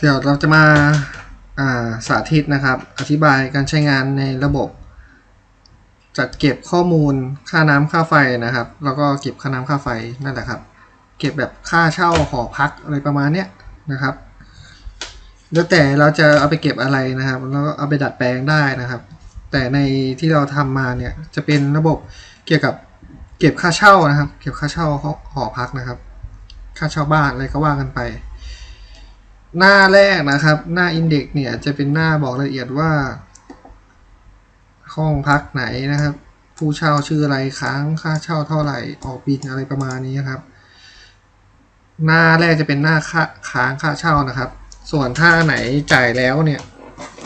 เดี๋ยวเราจะมาาสาธิตนะครับ อธิบายการใช้งานในระบบ จัดเก็บข้อมูลค่าน้ำค่าไฟนะครับ แล้วก็เก็บค่าน้ำค่าไฟนั่นแหละครับ เก็บแบบค่าเช่าหอพักอะไรประมาณเนี้ยนะครับแล้วแต่เราจะเอาไปเก็บอะไรนะครับ แล้วก็เอาไปดัดแปลงได้นะครับ แต่ในที่เราทำมาเนี่ยจะเป็นระบบเกี่ยวกับเก็บค่าเช่านะครับ เก็บค่าเช่าหอหอพักนะครับ ค่าเช่าบ้านอะไรก็ว่ากันไป หน้าแรกนะครับ หน้าอินเด็กเนี่ยจะเป็นหน้าบอกรายละเอียดว่า ห้องพักไหนนะครับ ผู้เช่าชื่ออะไรค้างค่าเช่าเท่าไหร่ออกบินอะไรประมาณนี้ครับ หน้าแรกจะเป็นหน้าค่าค้างค่าเช่านะครับ ส่วนถ้าไหนจ่ายแล้วเนี่ย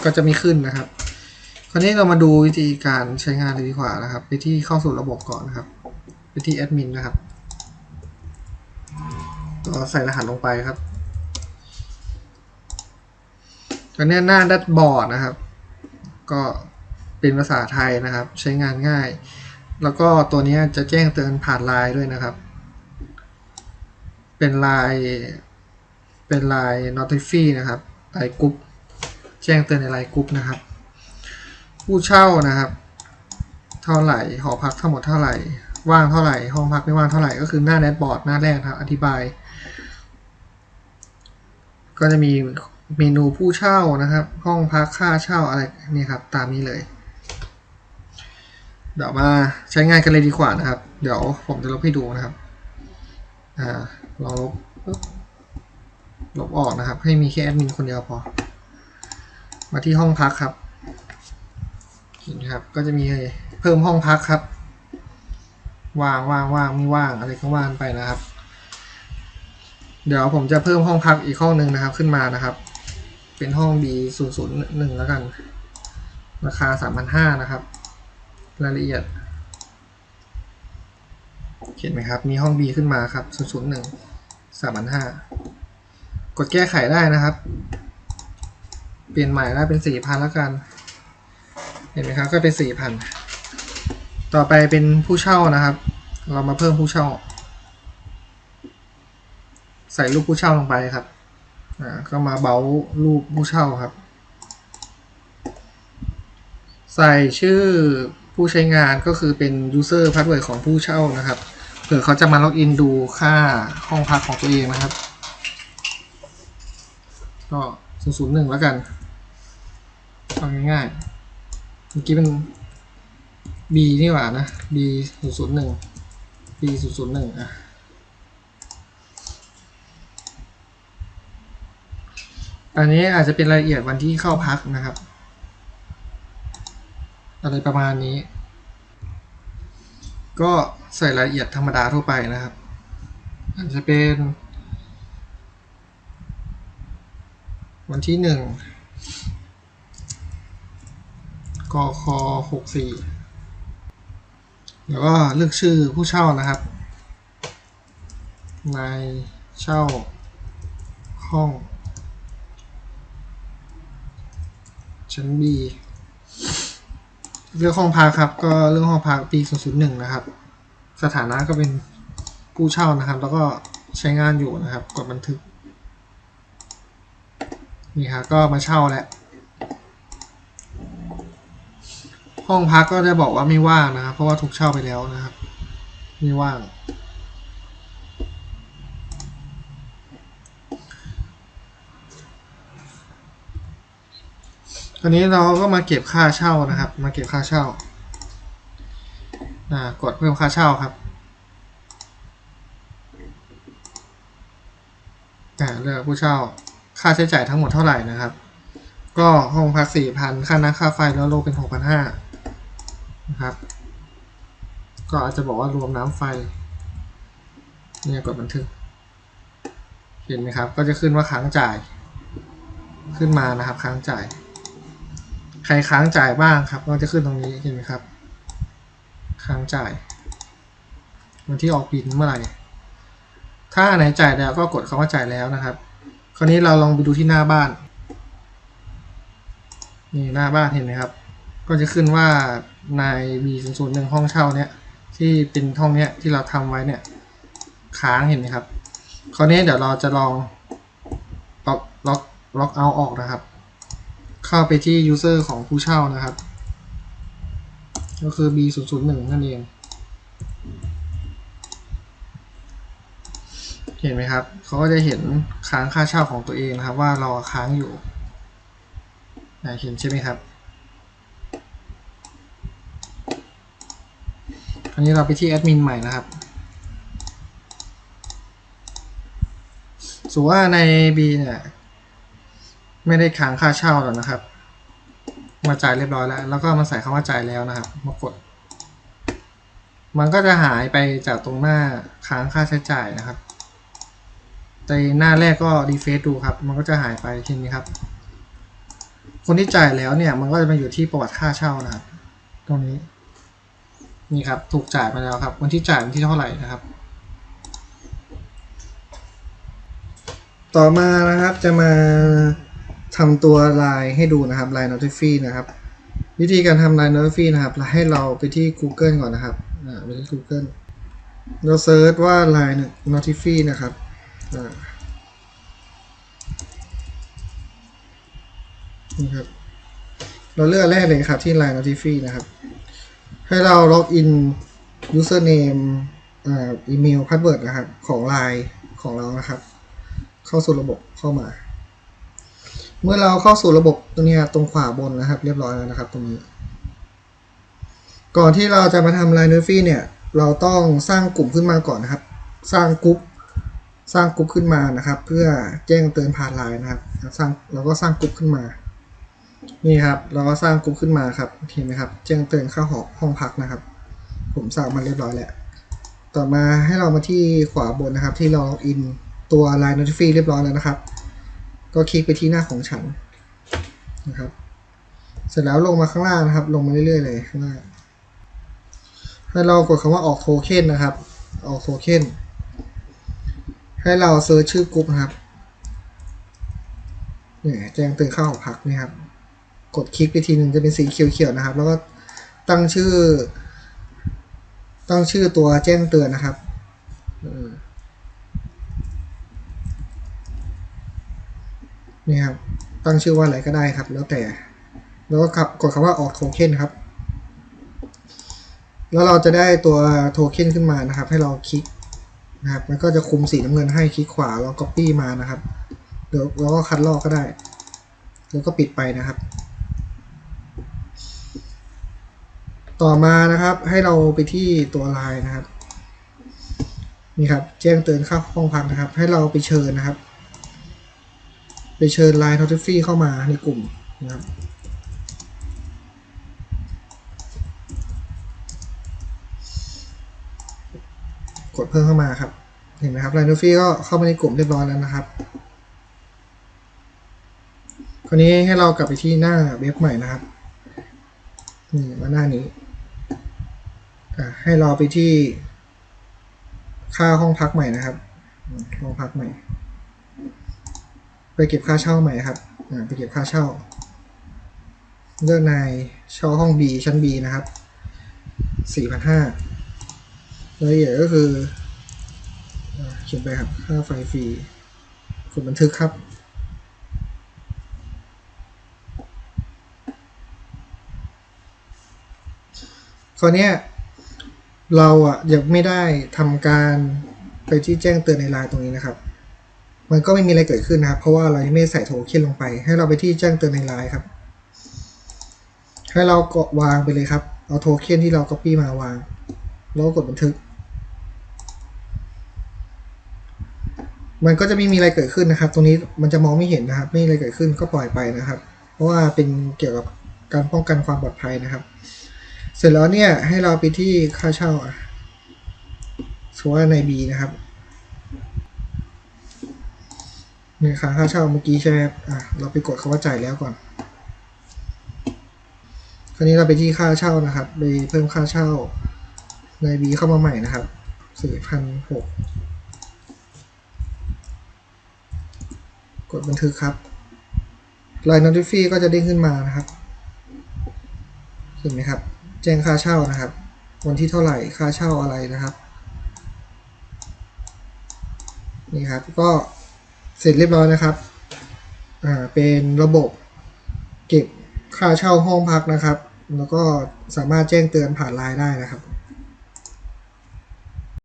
ก็จะไม่ขึ้นนะครับ คราวนี้เรามาดูวิธีการใช้งานเลยดีกว่านะครับ ไปที่เข้าสู่ระบบก่อนนะครับ ไปที่แอดมินนะครับก็ใส่รหัสลงไปครับต อนนี้หน้าดัชบอร์ดนะครับ ก็เป็นภาษาไทยนะครับ ใช้งานง่าย แล้วก็ตัวนี้จะแจ้งเตือนผ่านไลน์ด้วยนะครับ เป็นไลน์เป็นไลน์ notify นะครับไลน์กรุ๊ปแจ้งเตือนในไลน์กรุ๊ปนะครับ ผู้เช่านะครับ เท่าไหร่หอพักทั้งหมดเท่าไหร่ ว่างเท่าไหร่ ห้องพักไม่ว่างเท่าไหร่ก็คือหน้าแดชบอร์ดหน้าแรกครับ อธิบาย ก็จะมี เมนูผู้เช่านะครับ ห้องพักค่าเช่าอะไรนี่ครับ ตามนี้เลย เดี๋ยวมาใช้งานกันเลยดีกว่านะครับ เดี๋ยวผมจะลบให้ดูนะครับอ่าลองลบลบออกนะครับ ให้มีแค่แอดมินคนเดียวพอ มาที่ห้องพักครับเห็นครับ ก็จะมีเพิ่มห้องพักครับ ว่างว่างว่างไม่ว่างอะไรก็ว่างไปนะครับ เดี๋ยวผมจะเพิ่มห้องพักอีกห้องหนึ่งนะครับขึ้นมานะครับ เป็นห้อง B 0 0 1แล้วกัน ราคา 3,500 นะครับ รายละเอียดเห็นไหมครับ มีห้อง B ขึ้นมาครับ 001 3,500 กดแก้ไขได้นะครับ เปลี่ยนใหม่ได้เป็น 4,000 แล้วกัน เห็นไหมครับ ก็เป็น 4,000 ต่อไปเป็นผู้เช่านะครับ เรามาเพิ่มผู้เช่า ใส่รูปผู้เช่าลงไปครับ อ่าก็มาเบารูปผู้เช่าครับ ใส่ชื่อผู้ใช้งานก็คือเป็น user password ของผู้เช่านะครับ เผื่อเขาจะมาล็อกอินดูค่าห้องพักของตัวเองนะครับ ก็001แล้วกันเอาง่ายๆเมื่อกี้เป็น B นี่หว่านะ B 001 B 001อะ อันนี้อาจจะเป็นรายละเอียดวันที่เข้าพักนะครับ อะไรประมาณนี้ ก็ใส่รายละเอียดธรรมดาทั่วไปนะครับ อาจจะเป็น วันที่หนึ่งกคหกสี่แล้วก็เลือกชื่อผู้เช่านะครับนายเช่าห้อง ชั้น B เรื่องห้องพักครับ ก็เรื่องห้องพักปี001นะครับ สถานะก็เป็นผู้เช่านะครับ แล้วก็ใช้งานอยู่นะครับ กดบันทึก นี่ครับก็มาเช่าแล้วห้องพักก็จะบอกว่าไม่ว่างนะครับ เพราะว่าถูกเช่าไปแล้วนะครับ ไม่ว่าง อนนี้เราก็มาเก็บค่าเช่านะครับ มาเก็บค่าเช่าอ่ากดเพิ่มค่าเช่าครับเลือกผู้เช่า ค่าใช้จ่ายทั้งหมดเท่าไหร่นะครับ ก็ห้องพักสี่พันค่าน้ำค่าไฟแล้วโลเป็นหกพันห้านะครับ ก็อาจจะบอกว่ารวมน้ำไฟ เนี่ยกดบันทึก เห็นไหมครับ ก็จะขึ้นว่าค้างจ่าย ขึ้นมานะครับค้างจ่าย ใครค้างจ่ายบ้างครับก็จะขึ้นตรงนี้เห็นไหมครับ ค้างจ่าย วันที่ออกบินเมื่อไหร่ ถ้าไหนจ่ายแล้วก็กดคำว่าจ่ายแล้วนะครับ คราวนี้เราลองไปดูที่หน้าบ้าน นี่หน้าบ้านเห็นไหมครับ ก็จะขึ้นว่านาย B 0 0 1ห้องเช่าเนี้ยที่เป็นห้องเนี้ยที่เราทำไว้เนี่ยค้างเห็นไหมครับ คราวนี้เดี๋ยวเราจะลองล็อกล็อกล็อกเอาออกนะครับ เข้าไปที่ user ของผู้เช่านะครับ ก็คือ b 0 0 1นั่นเอง เห็นไหมครับ เขาก็จะเห็นค้างค่าเช่าของตัวเองนะครับ ว่าเราค้างอยู่เห็นใช่ไหมครับอันนี้เราไปที่แอดมินใหม่นะครับสมมติว่าใน B เนี่ย ไม่ได้ค้างค่าเช่าหรอกนะครับ มาจ่ายเรียบร้อยแล้ว แล้วก็มาใส่คำว่าจ่ายแล้วนะครับ มากด มันก็จะหายไปจากตรงหน้าค้างค่าใช้จ่ายนะครับแต่หน้าแรกก็รีเฟซดูครับ มันก็จะหายไปเห็นไหมครับ คนที่จ่ายแล้วเนี่ย มันก็จะมาอยู่ที่ประวัติค่าเช่านะครับ ตรงนี้ นี่ครับ ถูกจ่ายไปแล้วครับ วันที่จ่ายวันที่เท่าไหร่นะครับต่อมานะครับจะมา ทำตัวลายให้ดูนะครับลาย Notify นะครับ วิธีการทำลาย Notify นะครับเราให้เราไปที่ Google ก่อนนะครับอ่าไปที่ Google เราเซิร์ชว่าลาย Notify นะครับอ่านี่ครับเราเลือกแรกเลยครับที่ Line Notify นะครับ ให้เราล็อกอิน username อ่าอีเมลพาสเวิร์ดนะครับ ของ Line ของเรานะครับ เข้าสู่ระบบเข้ามา เมื่อเราเข้าสู่ระบบตรงนี้ตรงขวาบนนะครับ เรียบร้อยแล้วนะครับ ตรงนี้ ก่อนที่เราจะมาทำ Line Notify เนี่ย เราต้องสร้างกลุ่มขึ้นมาก่อนนะครับ สร้างกลุ่มสร้างกลุ่มขึ้นมานะครับ เพื่อแจ้งเตือนผ่านไลน์นะครับสร้างเราก็สร้างกลุ่มขึ้นมา นี่ครับ เราก็สร้างกลุ่มขึ้นมาครับเห็นไหมครับ แจ้งเตือนเข้าหอห้องพักนะครับ ผมสร้างมาเรียบร้อยแล้วต่อมาให้เรามาที่ขวาบนนะครับ ที่เราล็อกอินตัว Line Notify เรียบร้อยแล้วนะครับ ก็คลิกไปที่หน้าของฉันนะครับ เสร็จแล้วลงมาข้างล่างนะครับ ลงมาเรื่อยๆเลยข้างล่างให้เรากดคำว่าออกโทเค็นนะครับ ออกโทเค็นให้เราเซิร์ชชื่อกลุ่มนะครับเนี่ยแจ้งเตือนเข้าหองพักนี่ครับ กดคลิกไปทีหนึ่งจะเป็นสีเขียวๆนะครับ แล้วก็ตั้งชื่อ ตั้งชื่อตัวแจ้งเตือนนะครับเออ นี่ครับตั้งชื่อว่าอะไรก็ได้ครับ แล้วแต่ แล้วก็กดคำว่าออกโทเค็นครับ แล้วเราจะได้ตัวโทเค็นขึ้นมานะครับ ให้เราคลิกนะครับ มันก็จะคุมสีน้ำเงินให้คลิกขวาแล้ว copy มานะครับเดี๋ยวเราก็คัดลอกก็ได้ แล้วก็ปิดไปนะครับ ต่อมานะครับให้เราไปที่ตัวไลน์นะครับนี่ครับแจ้งเตือนเข้าห้องพักนะครับ ให้เราไปเชิญนะครับ ไปเชิญไลน์ Notify เข้ามาในกลุ่มนะครับกดเพิ่มเข้ามาครับ เห็นไหมครับไลน์ Notify ก็เข้ามาในกลุ่มเรียบร้อยแล้วนะครับคราวนี้ให้เรากลับไปที่หน้าเว็บใหม่นะครับนี่มาหน้านี้ให้เราไปที่ค่าห้องพักใหม่นะครับ ห้องพักใหม่ ไปเก็บค่าเช่าใหม่ครับไปเก็บค่าเช่า เลือกนายเช่าห้อง B ชั้น B นะครับสี่พันห้ารายละเอียดก็คือเขียนไปครับ ค่าไฟฟรีกดบันทึกครับ คราวนี้เราอะยังไม่ได้ทำการไปที่แจ้งเตือนในไลน์ตรงนี้นะครับ มันก็ไม่มีอะไรเกิดขึ้นนะครับ เพราะว่าเรายังไม่ได้ใส่โทเค็นลงไป ให้เราไปที่แจ้งเตือนในไลน์ครับ ให้เรากดวางไปเลยครับ เอาโทเค็นที่เรา copy มาวาง แล้วก็กดบันทึก มันก็จะไม่มีอะไรเกิดขึ้นนะครับ ตรงนี้มันจะมองไม่เห็นนะครับ ไม่มีอะไรเกิดขึ้นก็ปล่อยไปนะครับ เพราะว่าเป็นเกี่ยวกับการป้องกันความปลอดภัยนะครับ เสร็จแล้วเนี่ยให้เราไปที่ค่าเช่าอะสมมติว่าใน B นะครับ เนี่ยค่าค่าเช่าเมื่อกี้ใช่ไหมครับอะเราไปกดคำว่าจ่ายแล้วก่อน คราวนี้เราไปที่ค่าเช่านะครับ ไปเพิ่มค่าเช่าใน B เข้ามาใหม่นะครับสี่พันหกกดบันทึกครับ Line Notify ก็จะเด้งขึ้นมานะครับ เห็นไหมครับ แจ้งค่าเช่านะครับ วันที่เท่าไหร่ ค่าเช่าอะไรนะครับ นี่ครับ ก็ เสร็จเรียบร้อยนะครับ อ่า เป็นระบบเก็บค่าเช่าห้องพักนะครับ แล้วก็สามารถแจ้งเตือนผ่านไลน์ได้นะครับ